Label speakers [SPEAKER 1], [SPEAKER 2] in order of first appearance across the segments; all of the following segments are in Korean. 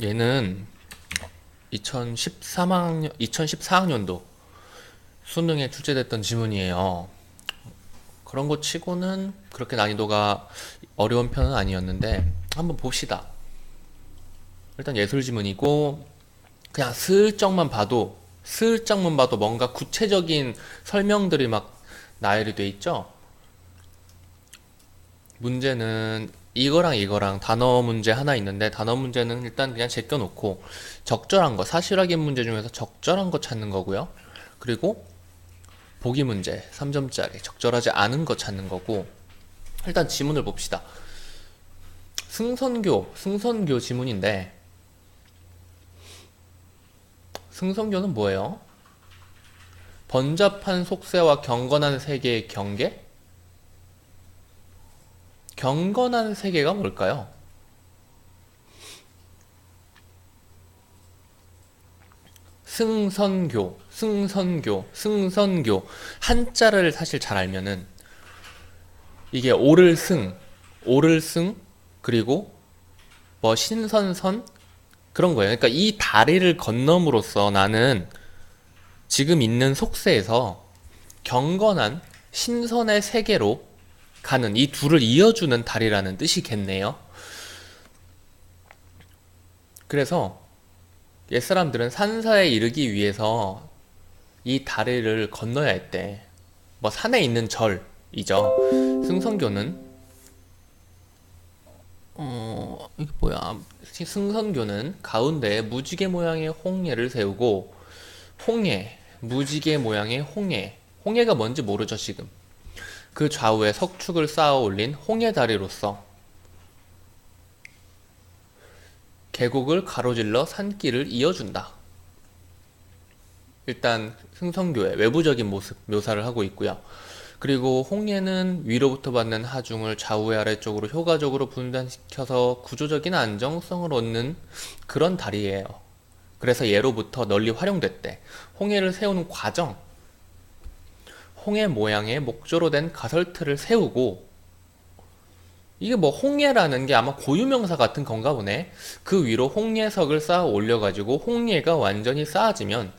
[SPEAKER 1] 얘는 2013학년, 2014학년도 수능에 출제됐던 지문이에요. 그런 거 치고는 그렇게 난이도가 어려운 편은 아니었는데 한번 봅시다. 일단 예술 지문이고 그냥 슬쩍만 봐도 슬쩍만 봐도 뭔가 구체적인 설명들이 막 나열이 돼 있죠. 문제는 이거랑 이거랑 단어 문제 하나 있는데 단어 문제는 일단 그냥 제껴놓고 적절한 거 사실 확인 문제 중에서 적절한 거 찾는 거고요. 그리고 보기 문제 3점짜리 적절하지 않은 거 찾는 거고 일단 지문을 봅시다. 승선교 승선교 지문인데 승선교는 뭐예요? 번잡한 속세와 경건한 세계의 경계? 경건한 세계가 뭘까요? 승선교, 승선교, 승선교. 한자를 사실 잘 알면은 이게 오를 승, 오를 승, 그리고 뭐 신선선 그런 거예요. 그러니까 이 다리를 건너므로써 나는 지금 있는 속세에서 경건한 신선의 세계로 가는 이 둘을 이어주는 다리라는 뜻이겠네요. 그래서 옛사람들은 산사에 이르기 위해서 이 다리를 건너야 했대. 뭐 산에 있는 절이죠. 승선교는 어 이게 뭐야? 승선교는 가운데 무지개 모양의 홍해를 세우고 홍해 무지개 모양의 홍해 홍해가 뭔지 모르죠 지금. 그 좌우에 석축을 쌓아 올린 홍해 다리로서 계곡을 가로질러 산길을 이어준다. 일단 승성교의 외부적인 모습 묘사를 하고 있고요. 그리고 홍해는 위로부터 받는 하중을 좌우 아래쪽으로 효과적으로 분단시켜서 구조적인 안정성을 얻는 그런 다리예요. 그래서 예로부터 널리 활용됐대. 홍해를 세우는 과정, 홍해 모양의 목조로 된 가설틀을 세우고 이게 뭐 홍해라는 게 아마 고유명사 같은 건가 보네. 그 위로 홍해석을 쌓아 올려가지고 홍해가 완전히 쌓아지면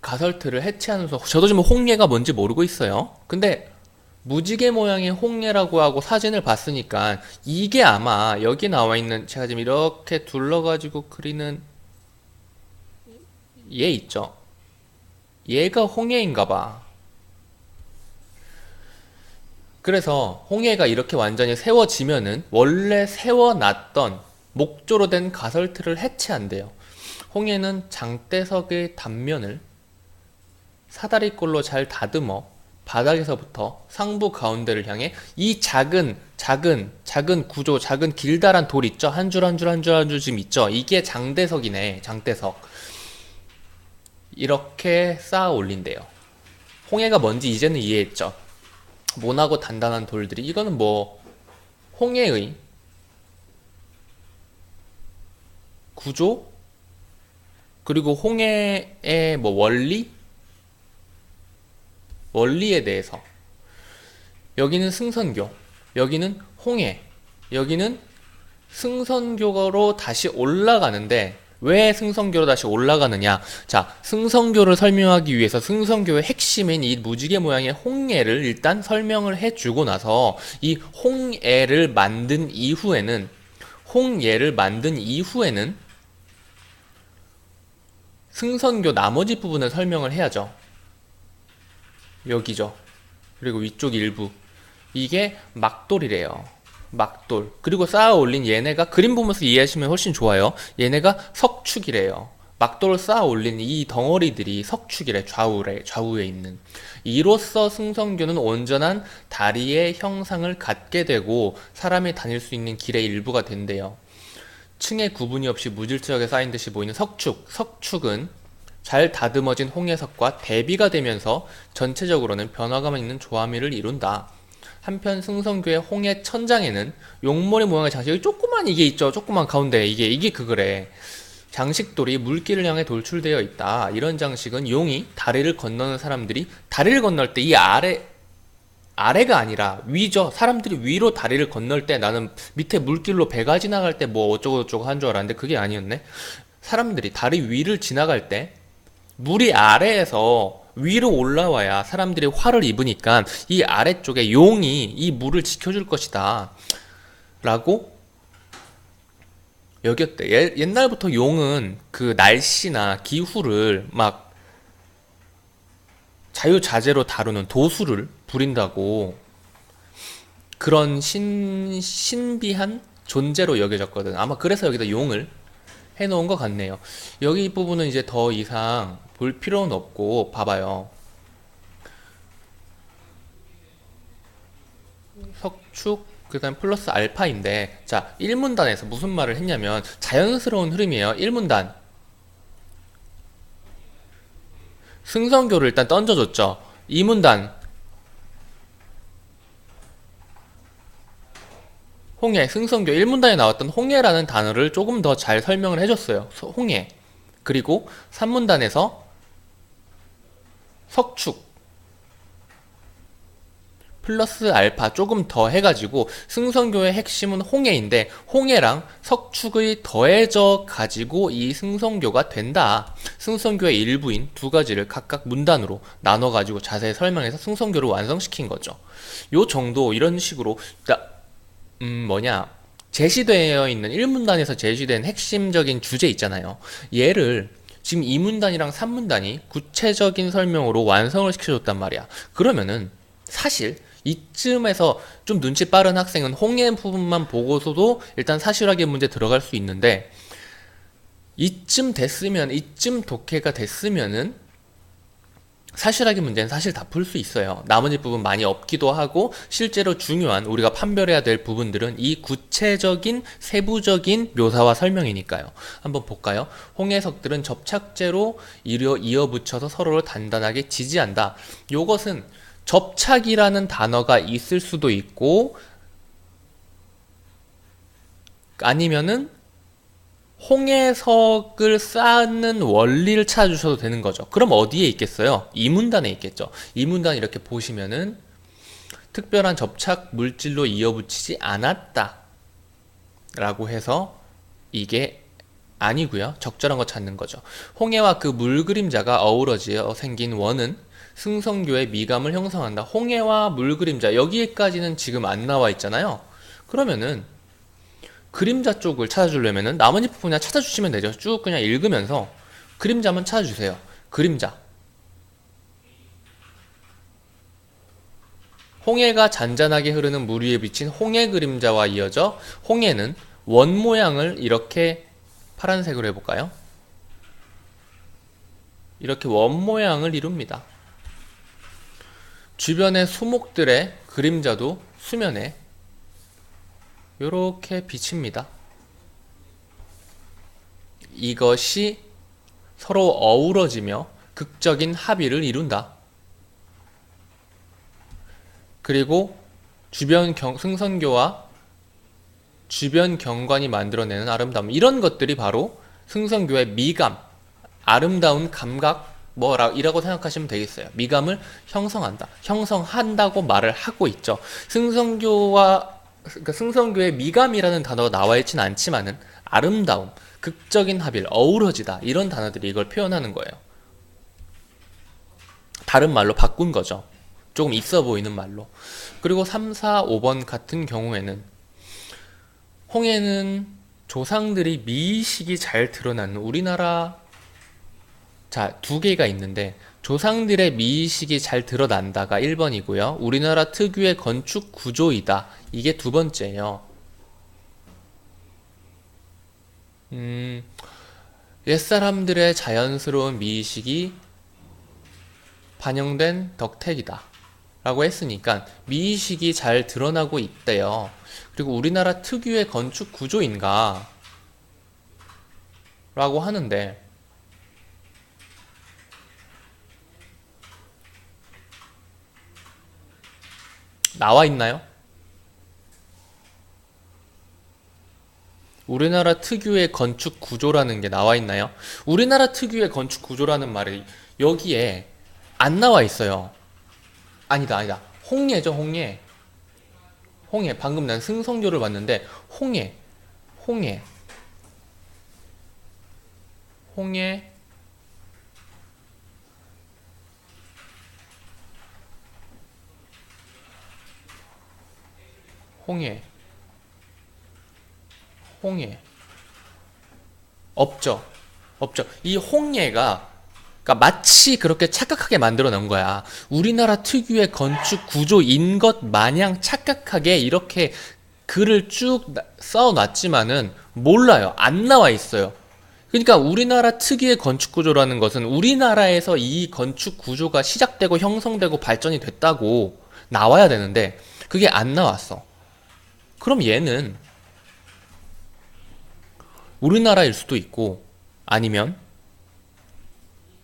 [SPEAKER 1] 가설틀을 해체하는 소 저도 지금 홍해가 뭔지 모르고 있어요. 근데 무지개 모양의 홍해라고 하고 사진을 봤으니까 이게 아마 여기 나와 있는 제가 지금 이렇게 둘러가지고 그리는 얘 있죠. 얘가 홍해인가 봐. 그래서 홍해가 이렇게 완전히 세워지면은 원래 세워놨던 목조로 된 가설틀을 해체한대요. 홍해는 장대석의 단면을 사다리꼴로 잘 다듬어 바닥에서부터 상부 가운데를 향해 이 작은 작은 작은 구조 작은 길다란 돌 있죠 한 줄 한 줄 한 줄 한 줄 지금 있죠 이게 장대석이네 장대석 이렇게 쌓아 올린대요. 홍해가 뭔지 이제는 이해했죠. 모나고 단단한 돌들이 이거는 뭐 홍해의 구조? 그리고 홍해의 뭐 원리? 원리에 대해서. 여기는 승선교 여기는 홍해 여기는 승선교로 다시 올라가는데 왜 승선교로 다시 올라가느냐? 자, 승선교를 설명하기 위해서 승선교의 핵심인 이 무지개 모양의 홍해를 일단 설명을 해주고 나서 이 홍해를 만든 이후에는 홍해를 만든 이후에는 승선교 나머지 부분을 설명을 해야죠. 여기죠. 그리고 위쪽 일부. 이게 막돌이래요. 막돌. 그리고 쌓아 올린 얘네가 그림 보면서 이해하시면 훨씬 좋아요. 얘네가 석축이래요. 막돌을 쌓아 올린 이 덩어리들이 석축이래. 좌우래. 좌우에 있는. 이로써 승성교는 온전한 다리의 형상을 갖게 되고 사람이 다닐 수 있는 길의 일부가 된대요. 층의 구분이 없이 무질서하게 쌓인 듯이 보이는 석축. 석축은 잘 다듬어진 홍해석과 대비가 되면서 전체적으로는 변화감 있는 조화미를 이룬다. 한편 승성교의 홍해 천장에는 용머리 모양의 장식이 조그만 이게 있죠. 조그만 가운데 이게 이게 그거래. 장식돌이 물길을 향해 돌출되어 있다. 이런 장식은 용이 다리를 건너는 사람들이 다리를 건널 때 이 아래 아래가 아니라 위죠. 사람들이 위로 다리를 건널 때 나는 밑에 물길로 배가 지나갈 때 뭐 어쩌고저쩌고 한 줄 알았는데 그게 아니었네. 사람들이 다리 위를 지나갈 때 물이 아래에서 위로 올라와야 사람들이 화를 입으니까 이 아래쪽에 용이 이 물을 지켜줄 것이다. 라고 여겼대. 예- 옛날부터 용은 그 날씨나 기후를 막 자유자재로 다루는 도수를 부린다고 그런 신, 신비한 존재로 여겨졌거든. 아마 그래서 여기다 용을 해놓은 것 같네요. 여기 이 부분은 이제 더 이상 볼 필요는 없고, 봐봐요. 석축, 그 다음 플러스 알파인데, 자, 1문단에서 무슨 말을 했냐면, 자연스러운 흐름이에요. 1문단. 승성교를 일단 던져줬죠. 2문단. 홍해, 승성교 1문단에 나왔던 홍해라는 단어를 조금 더 잘 설명을 해줬어요. 서- 홍해. 그리고 3문단에서 석축. 플러스 알파 조금 더 해가지고 승성교의 핵심은 홍해인데 홍해랑 석축의 더해져 가지고 이 승성교가 된다. 승성교의 일부인 두 가지를 각각 문단으로 나눠 가지고 자세히 설명해서 승성교를 완성시킨 거죠. 요 정도 이런 식으로 나- 음 뭐냐 제시되어 있는 1문단에서 제시된 핵심적인 주제 있잖아요. 얘를 지금 2문단이랑 3문단이 구체적인 설명으로 완성을 시켜줬단 말이야. 그러면은 사실 이쯤에서 좀 눈치 빠른 학생은 홍해 부분만 보고서도 일단 사실학의 문제 들어갈 수 있는데 이쯤 됐으면 이쯤 독해가 됐으면은 사실학의 문제는 사실 다 풀 수 있어요. 나머지 부분 많이 없기도 하고 실제로 중요한 우리가 판별해야 될 부분들은 이 구체적인 세부적인 묘사와 설명이니까요. 한번 볼까요? 홍해석들은 접착제로 이어 이어 붙여서 서로를 단단하게 지지한다. 요것은 접착이라는 단어가 있을 수도 있고 아니면은 홍해석을 쌓는 원리를 찾아주셔도 되는 거죠. 그럼 어디에 있겠어요? 이문단에 있겠죠. 이문단 이렇게 보시면은 특별한 접착 물질로 이어붙이지 않았다. 라고 해서 이게 아니고요. 적절한 거 찾는 거죠. 홍해와 그 물 그림자가 어우러지어 생긴 원은 승성교의 미감을 형성한다. 홍해와 물 그림자 여기까지는 지금 안 나와 있잖아요. 그러면은 그림자 쪽을 찾아주려면은 나머지 부분 그냥 찾아주시면 되죠. 쭉 그냥 읽으면서 그림자만 찾아주세요. 그림자. 홍해가 잔잔하게 흐르는 물 위에 비친 홍해 그림자와 이어져 홍해는 원 모양을 이렇게 파란색으로 해볼까요? 이렇게 원 모양을 이룹니다. 주변의 수목들의 그림자도 수면에 이렇게 비칩니다. 이것이 서로 어우러지며 극적인 합의를 이룬다. 그리고 주변 경, 승선교와 주변 경관이 만들어내는 아름다움 이런 것들이 바로 승선교의 미감, 아름다운 감각 뭐라 이라고 생각하시면 되겠어요. 미감을 형성한다, 형성한다고 말을 하고 있죠. 승선교와 그러니까 승성교의 미감이라는 단어가 나와 있지는 않지만은 아름다움, 극적인 합일, 어우러지다 이런 단어들이 이걸 표현하는 거예요. 다른 말로 바꾼 거죠. 조금 있어 보이는 말로. 그리고 3, 4, 5번 같은 경우에는 홍해는 조상들이 미의식이 잘 드러나는 우리나라 자, 두 개가 있는데 조상들의 미의식이 잘 드러난다가 1번이고요. 우리나라 특유의 건축 구조이다. 이게 두 번째예요. 음, 옛사람들의 자연스러운 미의식이 반영된 덕택이다. 라고 했으니까 미의식이 잘 드러나고 있대요. 그리고 우리나라 특유의 건축 구조인가? 라고 하는데 나와 있나요? 우리나라 특유의 건축 구조라는 게 나와 있나요? 우리나라 특유의 건축 구조라는 말이 여기에 안 나와 있어요. 아니다, 아니다. 홍예죠, 홍예. 홍예. 방금 난 승성교를 봤는데 홍예. 홍예. 홍예. 홍예. 홍예. 없죠. 없죠. 이 홍예가 그러니까 마치 그렇게 착각하게 만들어 놓은 거야. 우리나라 특유의 건축 구조인 것 마냥 착각하게 이렇게 글을 쭉 써 놨지만은 몰라요. 안 나와 있어요. 그러니까 우리나라 특유의 건축 구조라는 것은 우리나라에서 이 건축 구조가 시작되고 형성되고 발전이 됐다고 나와야 되는데 그게 안 나왔어. 그럼 얘는 우리나라일 수도 있고 아니면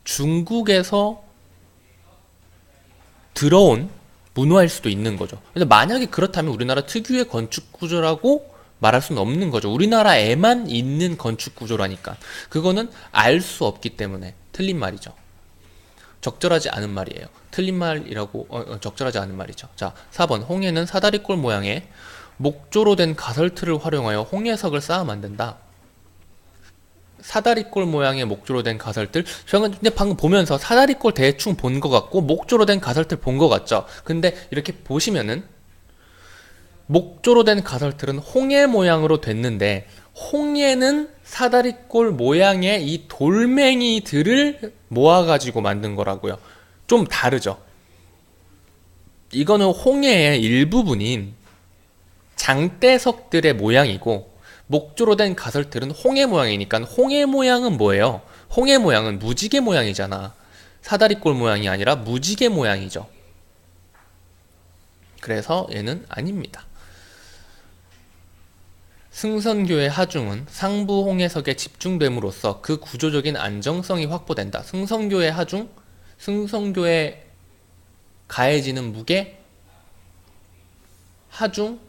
[SPEAKER 1] 중국에서 들어온 문화일 수도 있는 거죠. 근데 만약에 그렇다면 우리나라 특유의 건축 구조라고 말할 수는 없는 거죠. 우리나라에만 있는 건축 구조라니까. 그거는 알 수 없기 때문에 틀린 말이죠. 적절하지 않은 말이에요. 틀린 말이라고 어, 어, 적절하지 않은 말이죠. 자, 4번 홍해는 사다리꼴 모양의 목조로 된 가설틀을 활용하여 홍해석을 쌓아 만든다. 사다리꼴 모양의 목조로 된 가설들 저는 근데 방금 보면서 사다리꼴 대충 본 것 같고 목조로 된 가설들 본것 같죠? 근데 이렇게 보시면은 목조로 된 가설틀은 홍해 모양으로 됐는데 홍해는 사다리꼴 모양의 이 돌멩이들을 모아가지고 만든 거라고요. 좀 다르죠? 이거는 홍해의 일부분인 장대석들의 모양이고 목조로 된 가설틀은 홍해 모양이니까 홍해 모양은 뭐예요? 홍해 모양은 무지개 모양이잖아. 사다리꼴 모양이 아니라 무지개 모양이죠. 그래서 얘는 아닙니다. 승선교의 하중은 상부 홍해석에 집중됨으로써 그 구조적인 안정성이 확보된다. 승선교의 하중, 승선교에 가해지는 무게, 하중,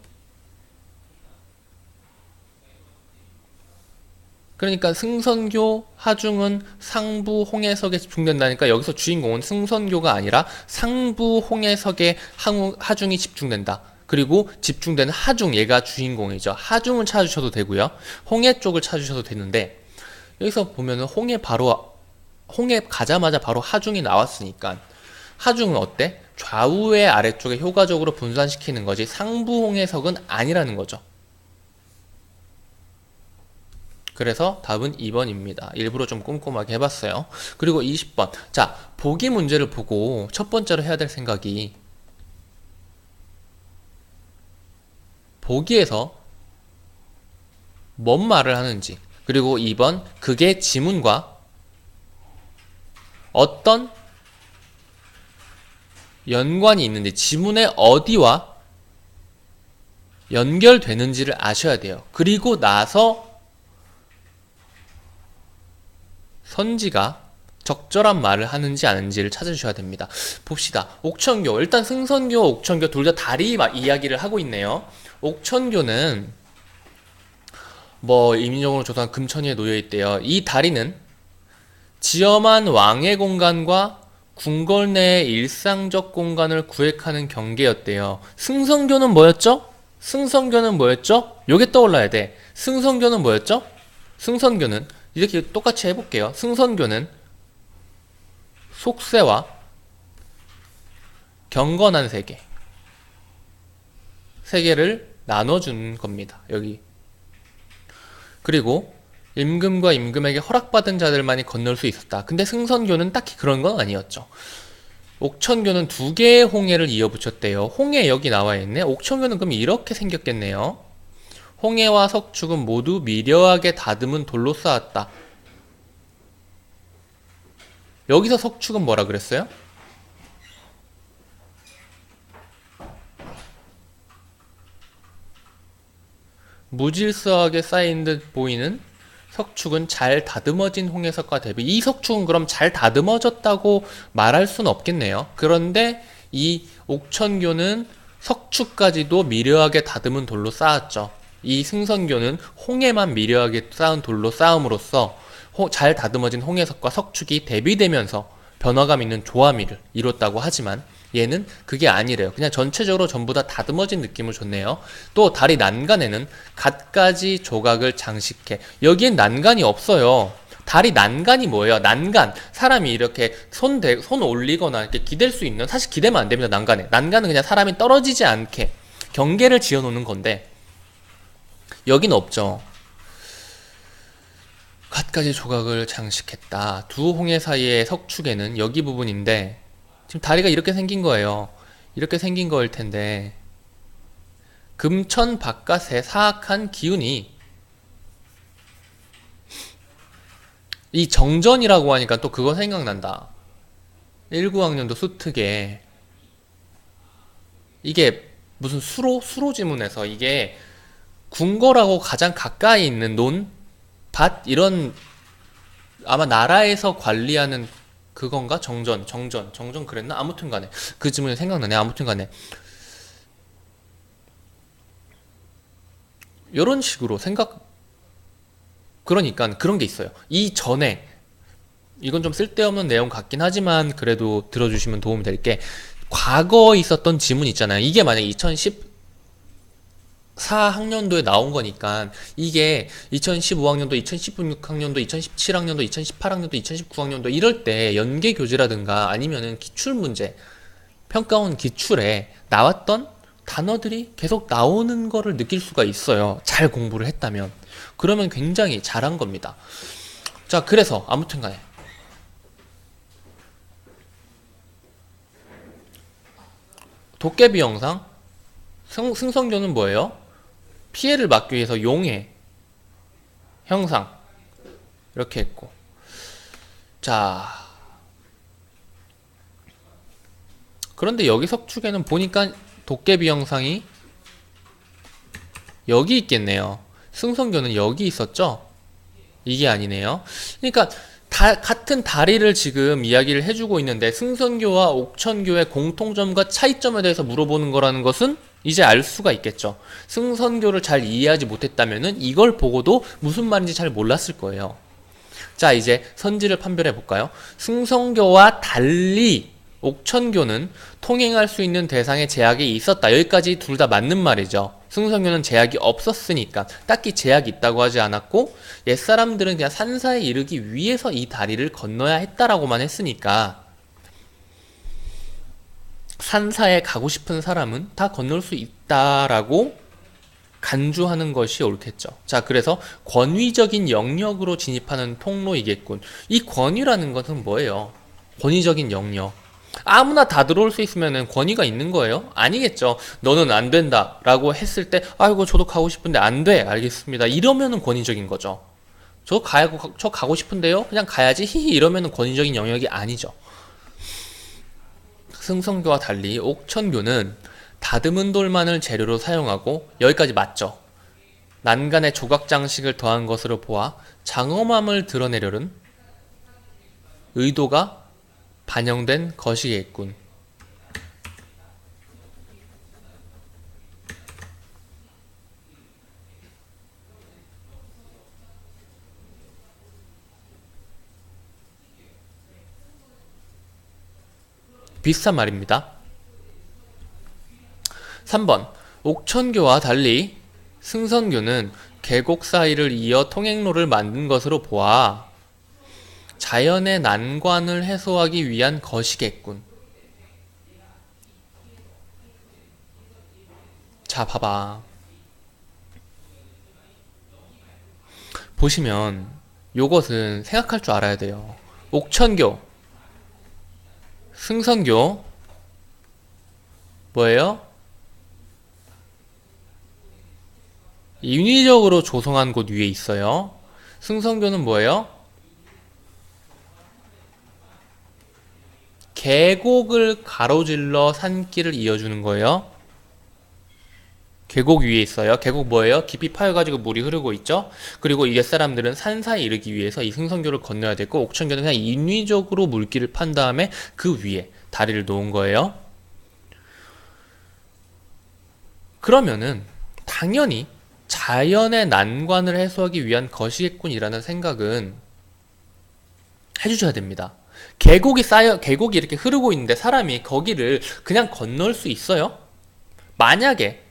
[SPEAKER 1] 그러니까 승선교 하중은 상부 홍해석에 집중된다니까 여기서 주인공은 승선교가 아니라 상부 홍해석에 하중이 집중된다. 그리고 집중되는 하중 얘가 주인공이죠. 하중을 찾으셔도 되고요. 홍해 쪽을 찾으셔도 되는데 여기서 보면은 홍해 바로 홍해 가자마자 바로 하중이 나왔으니까 하중은 어때? 좌우의 아래쪽에 효과적으로 분산시키는 거지 상부 홍해석은 아니라는 거죠. 그래서 답은 2번입니다. 일부러 좀 꼼꼼하게 해봤어요. 그리고 20번. 자, 보기 문제를 보고 첫 번째로 해야 될 생각이 보기에서 뭔 말을 하는지 그리고 2번 그게 지문과 어떤 연관이 있는지 지문의 어디와 연결되는지를 아셔야 돼요. 그리고 나서 선지가 적절한 말을 하는지 아닌지를 찾아주셔야 됩니다. 봅시다. 옥천교. 일단 승선교, 옥천교 둘 다 다리 이야기를 하고 있네요. 옥천교는 뭐 임인정으로 조사한 금천위에 놓여 있대요. 이 다리는 지엄한 왕의 공간과 궁궐 내의 일상적 공간을 구획하는 경계였대요. 승성교는 뭐였죠? 승성교는 뭐였죠? 요게 떠올라야 돼. 승성교는 뭐였죠? 승선교는 이렇게 똑같이 해볼게요. 승선교는 속세와 경건한 세계 세계를 나눠주는 겁니다. 여기 그리고 임금과 임금에게 허락받은 자들만이 건널 수 있었다. 근데 승선교는 딱히 그런 건 아니었죠. 옥천교는 두 개의 홍해를 이어붙였대요. 홍해 여기 나와 있네. 옥천교는 그럼 이렇게 생겼겠네요. 홍해와 석축은 모두 미려하게 다듬은 돌로 쌓았다. 여기서 석축은 뭐라 그랬어요? 무질서하게 쌓인 듯 보이는 석축은 잘 다듬어진 홍해석과 대비 이 석축은 그럼 잘 다듬어졌다고 말할 수는 없겠네요. 그런데 이 옥천교는 석축까지도 미려하게 다듬은 돌로 쌓았죠. 이 승선교는 홍해만 미려하게 쌓은 돌로 쌓음으로써 잘 다듬어진 홍해석과 석축이 대비되면서 변화감 있는 조화미를 이뤘다고 하지만 얘는 그게 아니래요. 그냥 전체적으로 전부 다 다듬어진 느낌을 줬네요. 또 다리 난간에는 갖가지 조각을 장식해. 여기엔 난간이 없어요. 다리 난간이 뭐예요? 난간. 사람이 이렇게 손, 대, 손 올리거나 이렇게 기댈 수 있는, 사실 기대면 안 됩니다, 난간에. 난간은 그냥 사람이 떨어지지 않게 경계를 지어 놓는 건데, 여긴 없죠. 갖가지 조각을 장식했다. 두 홍해 사이의 석축에는 여기 부분인데 지금 다리가 이렇게 생긴 거예요. 이렇게 생긴 거일 텐데 금천 바깥의 사악한 기운이 이 정전이라고 하니까 또 그거 생각난다. 19학년도 수특에 이게 무슨 수로 수로 지문에서 이게 궁궐하고 가장 가까이 있는 논, 밭 이런 아마 나라에서 관리하는 그건가? 정전 정전 정전 그랬나? 아무튼간에. 그 질문이 생각나네. 아무튼간에. 이런 식으로 생각 그러니까 그런 게 있어요. 이 전에 이건 좀 쓸데없는 내용 같긴 하지만 그래도 들어주시면 도움이 될 게. 과거에 있었던 지문 있잖아요. 이게 만약 2010 4학년도에 나온 거니까 이게 2015학년도, 2016학년도, 2017학년도, 2018학년도, 2019학년도 이럴 때 연계 교재라든가 아니면은 기출 문제 평가원 기출에 나왔던 단어들이 계속 나오는 거를 느낄 수가 있어요. 잘 공부를 했다면. 그러면 굉장히 잘한 겁니다. 자, 그래서 아무튼 간에 도깨비 영상 승, 승성교는 뭐예요? 피해를 막기 위해서 용의 형상 이렇게 했고. 자 그런데 여기 석축에는 보니까 도깨비 형상이 여기 있겠네요. 승성교는 여기 있었죠? 이게 아니네요. 그러니까 다, 같은 다리를 지금 이야기를 해주고 있는데 승선교와 옥천교의 공통점과 차이점에 대해서 물어보는 거라는 것은 이제 알 수가 있겠죠. 승선교를 잘 이해하지 못했다면은 이걸 보고도 무슨 말인지 잘 몰랐을 거예요. 자, 이제 선지를 판별해 볼까요? 승성교와 달리 옥천교는 통행할 수 있는 대상에 제약이 있었다. 여기까지 둘 다 맞는 말이죠. 승성교는 제약이 없었으니까 딱히 제약이 있다고 하지 않았고 옛사람들은 그냥 산사에 이르기 위해서 이 다리를 건너야 했다라고만 했으니까 산사에 가고 싶은 사람은 다 건널 수 있다라고 간주하는 것이 옳겠죠. 자, 그래서 권위적인 영역으로 진입하는 통로이겠군. 이 권위라는 것은 뭐예요? 권위적인 영역. 아무나 다 들어올 수 있으면 권위가 있는 거예요? 아니겠죠. 너는 안 된다. 라고 했을 때, 아이고, 저도 가고 싶은데 안 돼. 알겠습니다. 이러면은 권위적인 거죠. 저 가고, 저 가고 싶은데요? 그냥 가야지. 히히. 이러면은 권위적인 영역이 아니죠. 승성교와 달리 옥천교는 다듬은 돌만을 재료로 사용하고 여기까지 맞죠. 난간에 조각 장식을 더한 것으로 보아 장엄함을 드러내려는 의도가 반영된 것이겠군. 비슷한 말입니다. 3번 옥천교와 달리 승선교는 계곡 사이를 이어 통행로를 만든 것으로 보아 자연의 난관을 해소하기 위한 것이겠군. 자, 봐봐. 보시면 요것은 생각할 줄 알아야 돼요. 옥천교 승선교 뭐예요? 인위적으로 조성한 곳 위에 있어요. 승선교는 뭐예요? 계곡을 가로질러 산길을 이어주는 거예요. 계곡 위에 있어요. 계곡 뭐예요? 깊이 파여가지고 물이 흐르고 있죠? 그리고 이게 사람들은 산사에 이르기 위해서 이 승성교를 건너야 되고, 옥천교는 그냥 인위적으로 물길을 판 다음에 그 위에 다리를 놓은 거예요. 그러면은, 당연히 자연의 난관을 해소하기 위한 것이겠군이라는 생각은 해주셔야 됩니다. 계곡이 쌓여 계곡이 이렇게 흐르고 있는데 사람이 거기를 그냥 건널 수 있어요? 만약에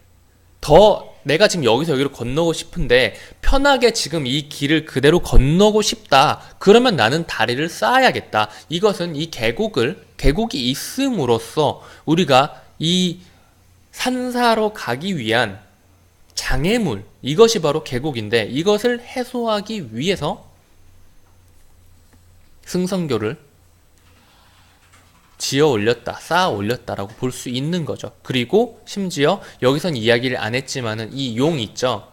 [SPEAKER 1] 더 내가 지금 여기서 여기로 건너고 싶은데 편하게 지금 이 길을 그대로 건너고 싶다. 그러면 나는 다리를 쌓아야겠다. 이것은 이 계곡을 계곡이 있음으로써 우리가 이 산사로 가기 위한 장애물 이것이 바로 계곡인데 이것을 해소하기 위해서 승성교를 지어 올렸다, 쌓아 올렸다라고 볼 수 있는 거죠. 그리고 심지어 여기선 이야기를 안 했지만은 이 용 있죠.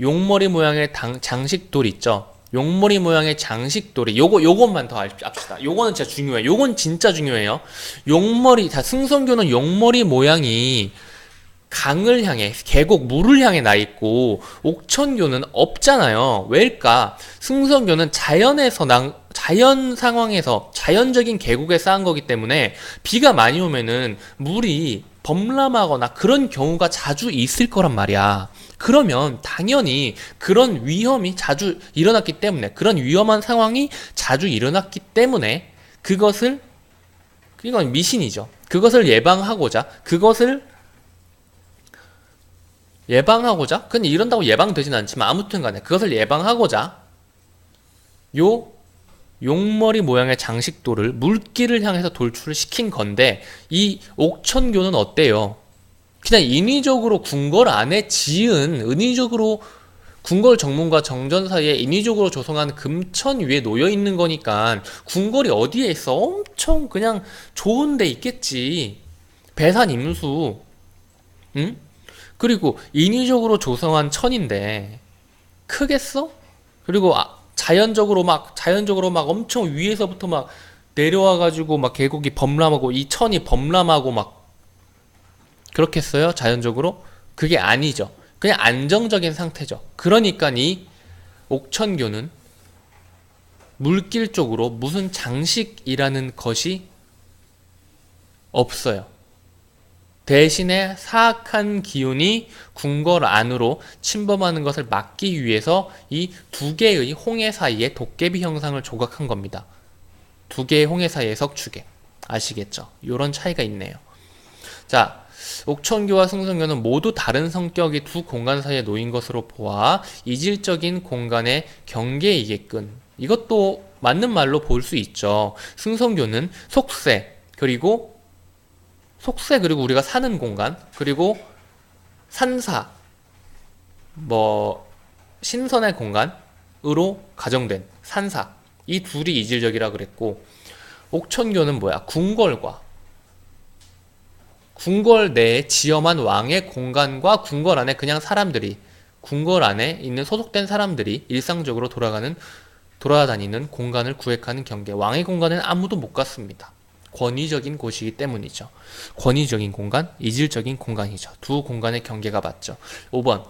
[SPEAKER 1] 용머리 모양의 당, 장식돌 있죠. 용머리 모양의 장식돌이 요거 요것만 더 알- 압시다. 요거는 진짜 중요해요. 요건 진짜 중요해요. 용머리 자 승성교는 용머리 모양이 강을 향해 계곡 물을 향해 나 있고 옥천교는 없잖아요. 왜일까? 승성교는 자연에서 난 자연 상황에서 자연적인 계곡에 쌓은 거기 때문에 비가 많이 오면은 물이 범람하거나 그런 경우가 자주 있을 거란 말이야. 그러면 당연히 그런 위험이 자주 일어났기 때문에 그런 위험한 상황이 자주 일어났기 때문에 그것을 이건 미신이죠. 그것을 예방하고자 그것을 예방하고자 근데 이런다고 예방되진 않지만 아무튼 간에 그것을 예방하고자 요 용머리 모양의 장식돌을 물길을 향해서 돌출을 시킨 건데 이 옥천교는 어때요? 그냥 인위적으로 궁궐 안에 지은 인위적으로 궁궐 정문과 정전 사이에 인위적으로 조성한 금천 위에 놓여 있는 거니까 궁궐이 어디에 있어? 엄청 그냥 좋은 데 있겠지. 배산 임수. 응? 그리고 인위적으로 조성한 천인데 크겠어? 그리고 아, 자연적으로 막 자연적으로 막 엄청 위에서부터 막 내려와 가지고 막 계곡이 범람하고 이 천이 범람하고 막 그렇겠어요? 자연적으로? 그게 아니죠. 그냥 안정적인 상태죠. 그러니까 이 옥천교는 물길 쪽으로 무슨 장식이라는 것이 없어요. 대신에 사악한 기운이 궁궐 안으로 침범하는 것을 막기 위해서 이 두 개의 홍해 사이에 도깨비 형상을 조각한 겁니다. 두 개의 홍해 사이의 석축에. 아시겠죠? 이런 차이가 있네요. 자, 옥천교와 승성교는 모두 다른 성격이 두 공간 사이에 놓인 것으로 보아 이질적인 공간의 경계이겠군. 이것도 맞는 말로 볼 수 있죠. 승성교는 속세, 그리고 속세 그리고 우리가 사는 공간 그리고 산사 뭐 신선의 공간으로 가정된 산사. 이 둘이 이질적이라 그랬고 옥천교는 뭐야? 궁궐과 궁궐 내에 지엄한 왕의 공간과 궁궐 안에 그냥 사람들이 궁궐 안에 있는 소속된 사람들이 일상적으로 돌아가는 돌아다니는 공간을 구획하는 경계. 왕의 공간은 아무도 못 갔습니다. 권위적인 곳이기 때문이죠. 권위적인 공간, 이질적인 공간이죠. 두 공간의 경계가 맞죠. 5번.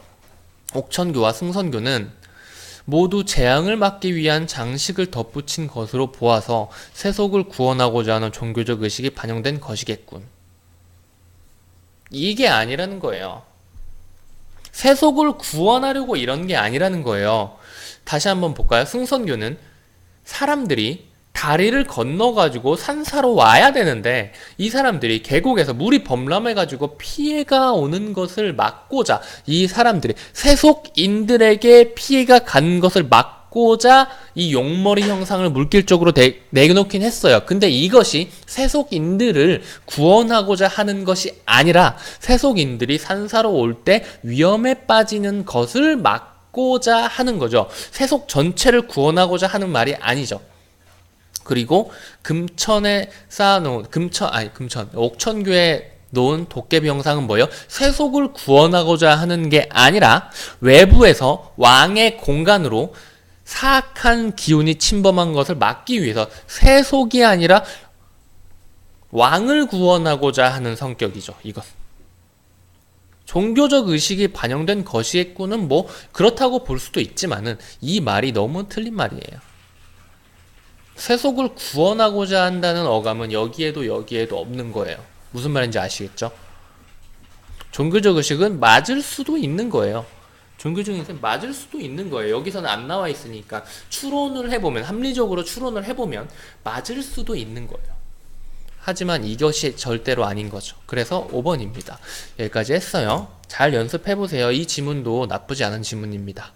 [SPEAKER 1] 옥천교와 승선교는 모두 재앙을 막기 위한 장식을 덧붙인 것으로 보아서 세속을 구원하고자 하는 종교적 의식이 반영된 것이겠군. 이게 아니라는 거예요. 세속을 구원하려고 이런 게 아니라는 거예요. 다시 한번 볼까요? 승선교는 사람들이 다리를 건너가지고 산사로 와야 되는데 이 사람들이 계곡에서 물이 범람해가지고 피해가 오는 것을 막고자 이 사람들이 세속인들에게 피해가 간 것을 막고자 이 용머리 형상을 물길 쪽으로 내, 내놓긴 했어요. 근데 이것이 세속인들을 구원하고자 하는 것이 아니라 세속인들이 산사로 올 때 위험에 빠지는 것을 막고자 하는 거죠. 세속 전체를 구원하고자 하는 말이 아니죠. 그리고 금천에 쌓아놓은 금천 아니 금천 옥천교에 놓은 도깨비 형상은 뭐예요? 세속을 구원하고자 하는 게 아니라 외부에서 왕의 공간으로 사악한 기운이 침범한 것을 막기 위해서 세속이 아니라 왕을 구원하고자 하는 성격이죠. 이것. 종교적 의식이 반영된 것이겠구는 뭐 그렇다고 볼 수도 있지만은 이 말이 너무 틀린 말이에요. 세속을 구원하고자 한다는 어감은 여기에도 여기에도 없는 거예요. 무슨 말인지 아시겠죠? 종교적 의식은 맞을 수도 있는 거예요. 종교적인 셈 맞을 수도 있는 거예요. 여기서는 안 나와 있으니까 추론을 해보면 합리적으로 추론을 해보면 맞을 수도 있는 거예요. 하지만 이것이 절대로 아닌 거죠. 그래서 5번입니다. 여기까지 했어요. 잘 연습해 보세요. 이 지문도 나쁘지 않은 지문입니다.